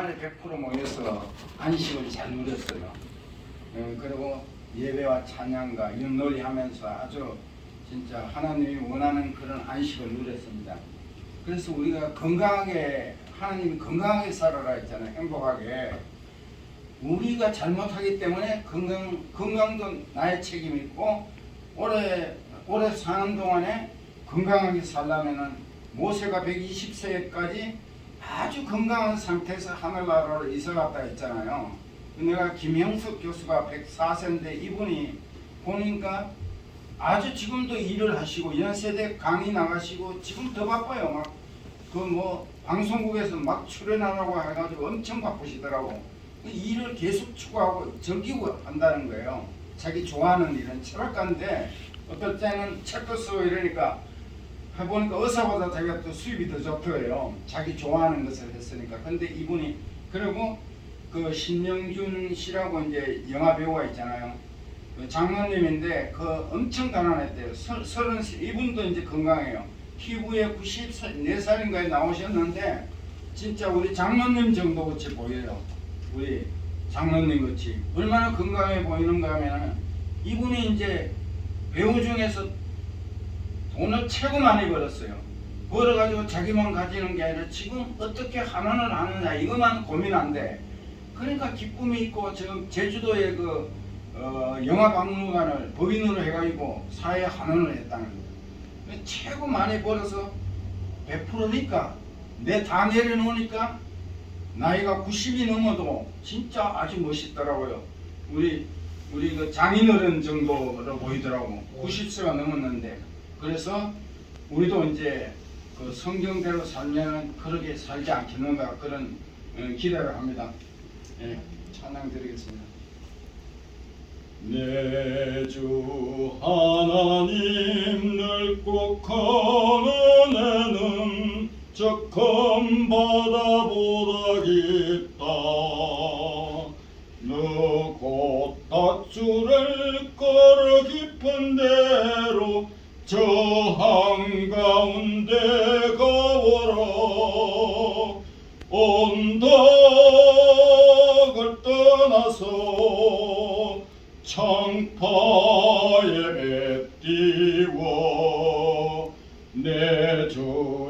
만에 100% 모여서 안식을 잘 누렸어요. 어, 그리고 예배와 찬양과 윷놀이 하면서 아주 진짜 하나님이 원하는 그런 안식을 누렸습니다. 그래서 우리가 건강하게 하나님이 건강하게 살아라 했잖아요. 행복하게. 우리가 잘못하기 때문에 건강 건강도 나의 책임이 있고 올해 올해 사는 동안에 건강하게 살려면은 모세가 120세까지 아주 건강한 상태에서 하늘나라로 이사 갔다 했잖아요. 내가 김형숙 교수가 104세인데 이분이 보니까 아주 지금도 일을 하시고 연세대 강의 나가시고 지금 더 바빠요. 막 그 뭐 방송국에서 막 출연하라고 해가지고 엄청 바쁘시더라고. 그 일을 계속 추구하고 즐기고 한다는 거예요. 자기 좋아하는 일은 철학가인데 어떨 때는 책도 쓰고 이러니까 해보니까 의사보다 자기가 또 수입이 더 좋더래요. 자기 좋아하는 것을 했으니까. 근데 이분이 그리고 그 신명준 씨라고 이제 영화 배우가 있잖아요. 그 장로님인데 그 엄청 가난했대요. 서, 서른 세 이분도 이제 건강해요. 피부에 94살인가에 나오셨는데 진짜 우리 장로님 정도 같이 보여요. 우리 장로님 같이 얼마나 건강해 보이는가 하면은 이분이 이제 배우 중에서 돈을 최고 많이 벌었어요. 벌어가지고 자기만 가지는 게 아니라 지금 어떻게 환원을 하느냐 이것만 고민 안 돼. 그러니까 기쁨이 있고 지금 제주도에 그 어, 영화박물관을 법인으로 해가지고 사회 환원을 했다는 거예요. 최고 많이 벌어서 100%니까 내 다 내려놓으니까 나이가 90이 넘어도 진짜 아주 멋있더라고요. 우리 우리 그 장인어른 정도로 보이더라고. 90세가 넘었는데 그래서 우리도 이제 그 성경대로 살면 그렇게 살지 않겠는가 그런 어, 기대를 합니다. 예, 찬양 드리겠습니다. 내주 하나님 큰 은혜는 저큰 바다보다 깊다 너곧 닷줄을 걸어 깊은 대로 저 한가운데 가워라. 언덕을 떠나서 창파에 띄워 내 주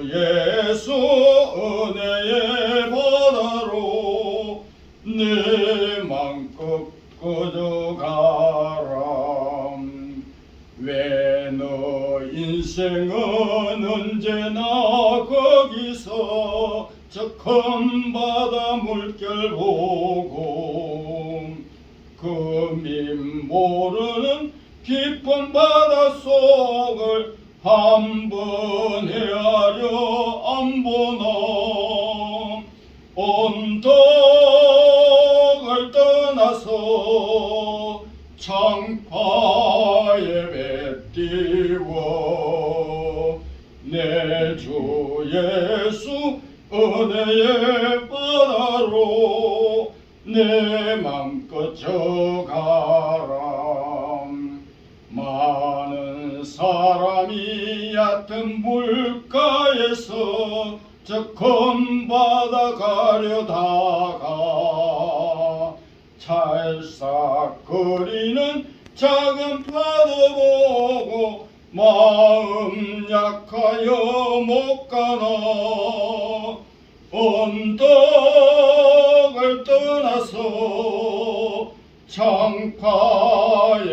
예수 은혜의 바다로 내 맘껏 꺼져가라. 왜너 인생은 언제나 거기서 저큰 바다 물결 보고 그민 모르는 깊은 바다 속을 한번 창파에 뱉띄워 내 주 예수 은혜의 바다로 내 맘껏 저가라 많은 사람이 얕은 물가에서 저큰 바다 가려다가 찰싹거리는 작은 파도 보고 마음 약하여 못 가나. 언덕을 떠나서 창파에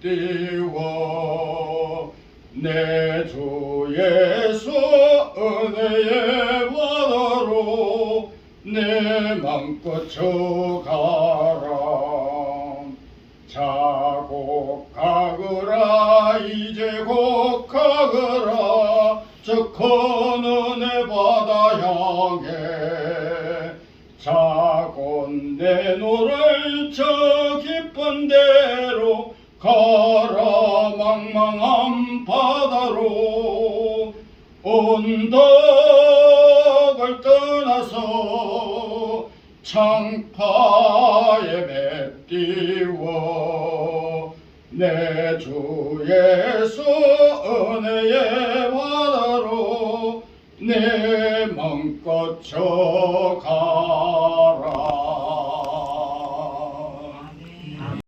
뱉띄워 내 주 예수 은혜의 바다로 내 맘껏 저가라 자곡 가거라 이제 곧 가거라. 저 큰은혜 바다 향해 자곤 내 노를 저 깊은 데로 가라 망망한 바다로 언 덕을 떠나서 창파에 맺띄워 내 주 예수 은혜의 바다로 내 맘껏 저가